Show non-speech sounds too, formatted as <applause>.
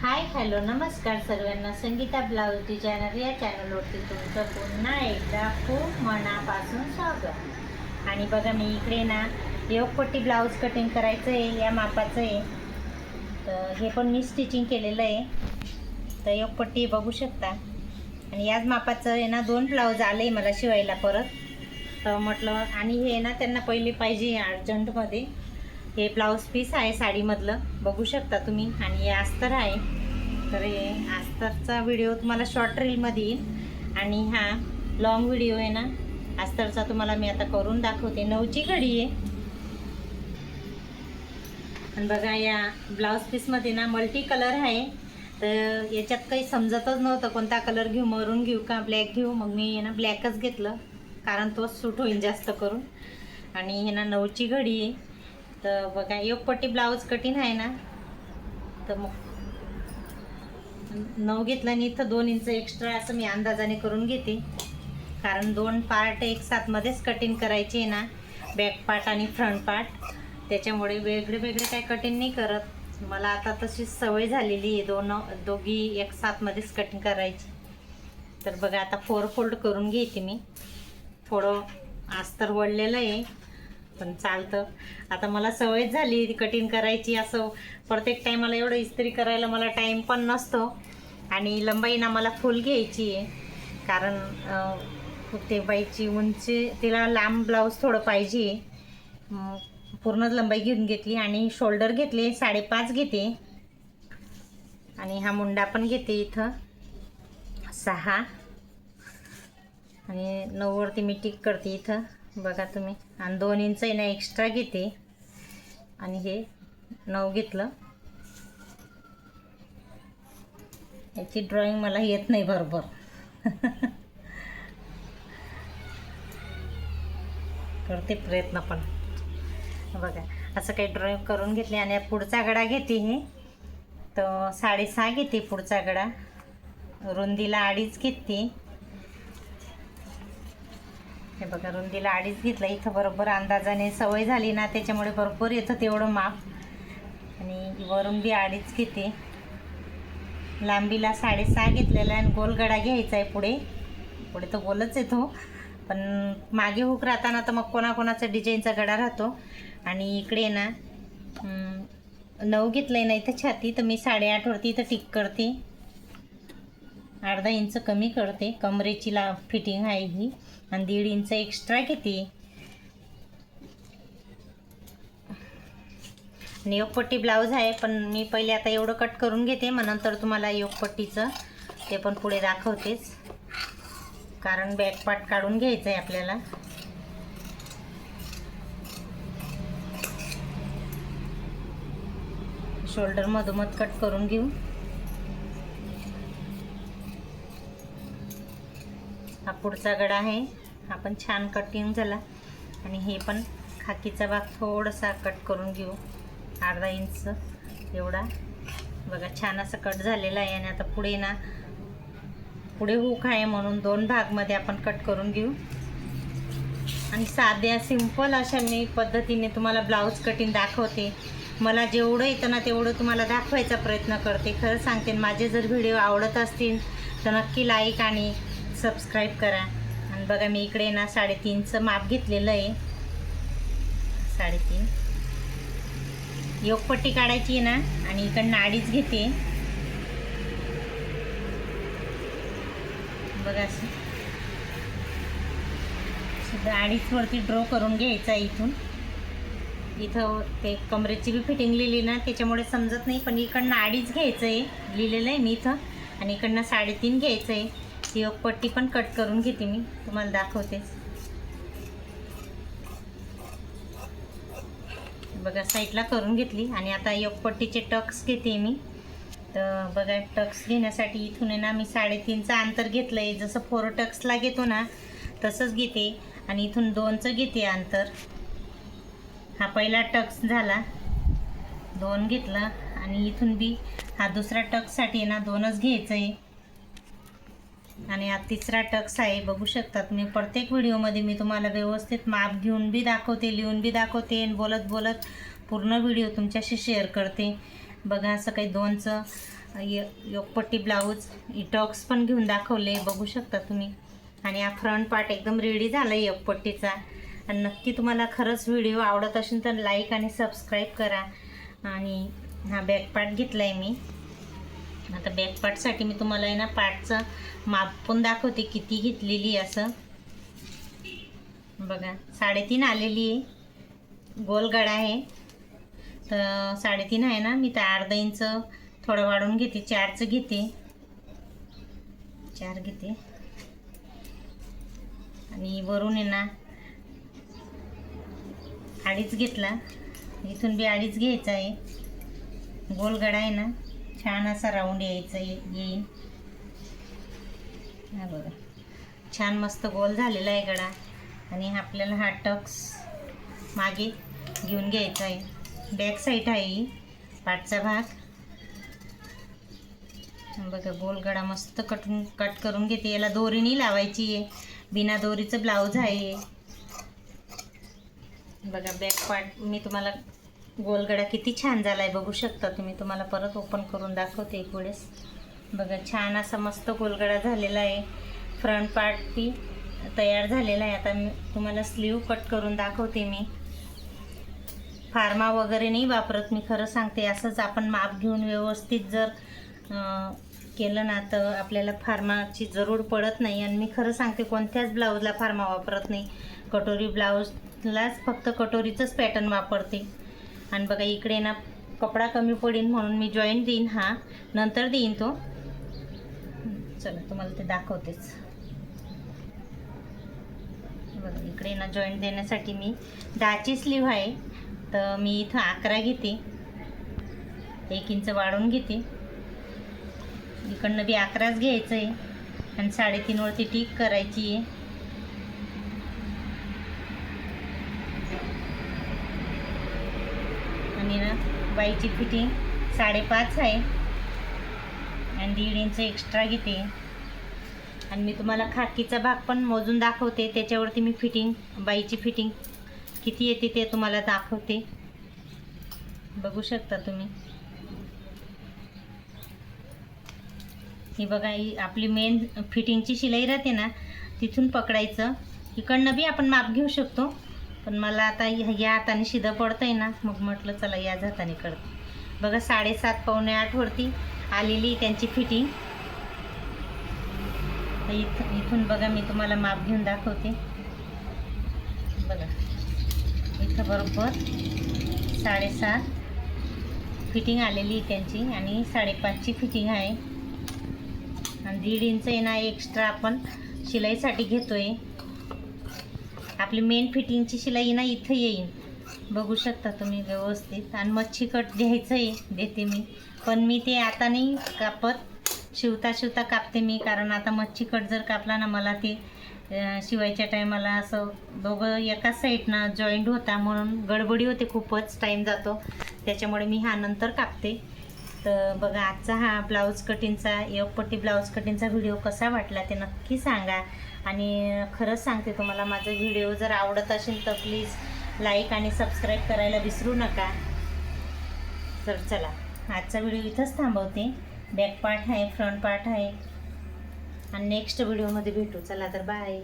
Hi hello नमस्कार सर्वांना Sangeeta blouse designer या चॅनलवरती तुमचं पुन्हा एकदा खूप मनापासून स्वागत. आणि बघा मी इकडे ना योगपट्टी ब्लाऊज कटिंग करायचं आहे या मापाचं आहे तर हे पण मी स्टिचिंग केलेलं आहे तर योगपट्टी बघू शकता. आणि याच मापाचं आहे ना दोन ब्लाऊज आले आहे मला शिवायला परत. तर म्हटलं आणि हे ना त्यांना पहिले पाहिजे अर्जंटमध्ये. हे ब्लाऊज पीस आहे साडीमधलं. बघू शकता तुम्ही. आणि हे अस्तर आहे. तर हे अस्तरचा व्हिडिओ तुम्हाला शॉर्ट रीलमध्ये येईल. आणि हा लॉंग व्हिडिओ आहे ना. अस्तरचा तुम्हाला मी आता करून दाखवते. नऊची घडी आहे. आणि बघा या ब्लाऊज पीसमध्ये ना मल्टी कलर आहे. तर याच्यात काही समजतच नव्हतं कोणता कलर घेऊ मरून घेऊ का ब्लॅक घेऊ. मग मी हे ना ब्लॅकच घेतलं. कारण तोच सूट होईल जास्त करून. आणि हे ना नऊची घडी आहे. तर बघा एक पट्टी ब्लाऊज कठीण आहे ना? तर मग नऊ घेतलं आणि इथं दोन इंच एक्स्ट्रा असं मी अंदाजाने करून घेते. कारण दोन पार्ट एक साथमध्येच कटिंग करायचे आहे ना. बॅक पार्ट आणि फ्रंट पार्ट त्याच्यामुळे वेगळे वेगळे काय कटिंग नाही करत. मला आता तशी सवय झालेली आहे. दोन दोघी एक साथमध्येच कटिंग करायची. तर बघा आता फोर फोल्ड करून घेते मी. थोडं आस्तर वळलेलं आहे. पण चालतं. आता मला सवयच झाली कटिंग करायची असं. प्रत्येक टायमाला एवढं इस्त्री करायला मला टाईम पण नसतो. आणि लंबाईना मला फुल घ्यायची आहे. कारण ते बाईची उंची तिला लांब ब्लाऊज थोडं पाहिजे. पूर्ण पूर्णच लंबाई घेऊन घेतली आणि शोल्डर घेतले साडेपाच घेते. आणि हा मुंडा पण घेते इथं. सहा. आणि नऊवरती मी टिक करते इथं. बघा तुम्ही. आणि दोन इंच ना एक्स्ट्रा घेते. आणि हे नऊ घेतलं. याची ड्रॉइंग मला येत नाही बरोबर. <laughs> करते प्रयत्न पण. बघा असं काही ड्रॉइंग करून घेतले आणि पुढचा गडा घेते हे. तर साडेसहा घेते पुढचा गडा. रुंदीला अडीच घेते. हे बघा रुंदीला अडीच घेतला. इथं बरोबर अंदाजाने सवय झाली ना त्याच्यामुळे बरोबर येतं तेवढं माप. आणि वरून बी अडीच घेते. लांबीला साडेसहा घेतलेला आहे आणि गोलगडा घ्यायचा आहे पुढे. पुढे तर गोलच येतो. पण मागे हुक राहताना तर मग कोणाकोणाचा डिझाईनचा गडा राहतो. आणि इकडे ना नऊ घेतलं आहे ना इथं छाती तर मी साडेआठवरती इथं टिक करते. अर्धा इंच कमी करते. कमरेची ला फिटिंग आहे ही. आणि दीड इंच एक्स्ट्रा घेते. आणि योगपट्टी ब्लाऊज आहे पण मी पहिले आता एवढं कट करून घेते मग नंतर तुम्हाला योगपट्टीचं ते पण पुढे दाखवतेच. कारण बॅक पार्ट काढून घ्यायचं आहे आपल्याला. शोल्डर मधोमध कट करून घेऊ. हा पुढचा गडा आहे. हा पण छान कटिंग झाला. आणि हे पण खाकीचा भाग थोडासा कट करून घेऊ. अर्धा इंच एवढा. बघा छान असं कट झालेला आहे. आणि आता पुढे ना पुढे हुक आहे म्हणून दोन भागमध्ये आपण कट करून घेऊ. आणि साध्या सिंपल अशा मी पद्धतीने तुम्हाला ब्लाऊज कटिंग दाखवते. मला जेवढं येतं ना तेवढं तुम्हाला दाखवायचा प्रयत्न करते. खरं सांगते माझे जर व्हिडिओ आवडत असतील तर नक्की लाईक आणि सबस्क्राईब करा. आणि बघा मी इकडे ना साडेतीनचं माप घेतलेलं आहे. साडेतीन. योगपट्टी काढायची आहे ना आणि इकडनं अडीच घेते. बघा सुद्धा अडीच वरती ड्रॉ करून घ्यायचा आहे इथून. इथं ते कमरेची बी फिटिंग लिहिली ना त्याच्यामुळे समजत नाही पण इकडनं अडीच घ्यायचं आहे. लिहिलेलं आहे मी इथं. आणि इकडनं साडेतीन घ्यायचं आहे. ती एक पट्टी पण कट करून घेते मी. तुम्हाला दाखवते. बघा साईडला करून घेतली. आणि आता एक पट्टीचे टक्स घेते मी. तर बघा टक्स घेण्यासाठी इथून आहे ना मी साडेतीनचं अंतर घेतलं आहे जसं फोर टक्सला घेतो ना तसंच घेते. आणि इथून दोनचं घेते अंतर. हा पहिला टक्स झाला. दोन घेतलं. आणि इथून बी हा दुसरा टक्ससाठी ना दोनच घ्यायचं आहे आणि हा तिसरा टक्स आहे बघू शकता तुम्ही प्रत्येक व्हिडिओमध्ये मी तुम्हाला व्यवस्थित माप घेऊन बी दाखवते लिहून बी दाखवते आणि बोलत बोलत पूर्ण व्हिडिओ तुमच्याशी शेअर करते. बघा असं काही दोनचं योगपट्टी ब्लाऊज इटॉक्स पण घेऊन दाखवले बघू शकता तुम्ही. आणि हा फ्रंट पार्ट एकदम रेडी झाला आहे योगपट्टीचा. आणि नक्की तुम्हाला खरंच व्हिडिओ आवडत असेल तर लाईक आणि सबस्क्राईब करा. आणि हा बॅक पार्ट घेतला आहे मी. आता बॅक पार्टसाठी मी तुम्हाला आहे ना पार्टचं माप पण दाखवते किती घेतलेली असं. बघा साडेतीन आलेली आहे. गोलगडा आहे. तर साडेतीन आहे ना मी तर अर्धा इंच थोडं वाढवून घेते चारचं घेते. चार घेते. आणि वरून आहे ना अडीच घेतला. इथून बी अडीच घ्यायचा आहे. गोलगडा आहे ना. छान असा राऊंड यायचा येईन. येईल हा बघा. छान मस्त गोल झालेला आहे गडा. आणि आपल्याला हा टक्स मागे घेऊन घ्यायचा आहे. बॅक साईड आहे ही पाठचा भाग. बघा गोल गडा मस्त कटून कट करून घेते. याला दोरी नाही लावायची आहे. बिना दोरीचं ब्लाऊज आहे. बघा बॅक पार्ट मी तुम्हाला गोलगडा किती छान झाला आहे बघू शकता तुम्ही. तुम्हाला परत ओपन करून दाखवते एक वेळेस. बघा छान असा मस्त गोलगडा झालेला आहे. फ्रंट पार्ट ती तयार झालेला आहे. आता मी तुम्हाला स्लीव कट करून दाखवते मी. फार्मा वगैरे नाही वापरत मी खरं सांगते असंच आपण माप घेऊन व्यवस्थित जर केलं ना तर आपल्याला फार्माची जरूर पडत नाही. आणि मी खरं सांगते कोणत्याच ब्लाऊजला फार्मा वापरत नाही. कटोरी ब्लाऊजलाच फक्त कटोरीचंच पॅटर्न वापरते. आणि बघा इकडे ना कपडा कमी पडेल म्हणून मी जॉईंट देईन हा. नंतर देईन तो. चला तुम्हाला ते दाखवतेच. बघा इकडे ना जॉईंट देण्यासाठी मी दहाची स्लीव आहे. तर मी इथं अकरा घेते. एक इंच वाढवून घेते. इकडनं बी अकराच घ्यायचं आहे आणि साडेतीनवरती टीक करायची आहे मी ना बाईची फिटिंग साडेपाच आहे. आणि दीड इंच एक्स्ट्रा घेते. आणि मी तुम्हाला खाकीचा भाग पण मोजून दाखवते. त्याच्यावरती मी फिटिंग बाईची फिटिंग किती येते ते तुम्हाला दाखवते. बघू शकता तुम्ही. ही बघा ही आपली मेन फिटिंगची शिलाई राहते ना तिथून पकडायचं. इकडनं बी आपण माप घेऊ शकतो. पण मला आता या हाताने शिदं पडतं आहे ना मग म्हटलं चला याच हाताने करते. बघा साडेसात पावणे आठवरती आलेली त्यांची फिटिंग. इथं इथून बघा मी तुम्हाला माप घेऊन दाखवते. बघा इथं बरोबर साडेसात फिटिंग आलेली आहे त्यांची आणि साडेपाचची फिटिंग आहे. आणि दीड इंच आहे ना एक्स्ट्रा आपण शिलाईसाठी घेतो आहे आपली मेन फिटिंगची शिलाई ना इथं येईल बघू शकता तुम्ही व्यवस्थित. आणि मच्छी कट घ्यायचं आहे देते मी. पण मी ते आता नाही कापत. शिवता शिवता कापते मी कारण आता मच्छी कट जर कापला ना मला ते शिवायच्या टायमाला असं दोघं एकाच साईडनं जॉईंट होता म्हणून गडबडी होते खूपच टाईम जातो. त्याच्यामुळे मी हा नंतर कापते. तर बघा आजचा हा ब्लाऊज कटिंगचा एकपट्टी ब्लाऊज कटिंगचा व्हिडिओ कसा वाटला ते नक्की सांगा. आणि खरंच सांगते तुम्हाला माझा व्हिडिओ जर आवडत असेल तर प्लीज लाईक आणि सबस्क्राईब करायला विसरू नका. तर चला आजचा व्हिडिओ इथंच थांबवते. बॅक पार्ट आहे फ्रंट पार्ट आहे. आणि नेक्स्ट व्हिडिओमध्ये भेटू. चला तर बाय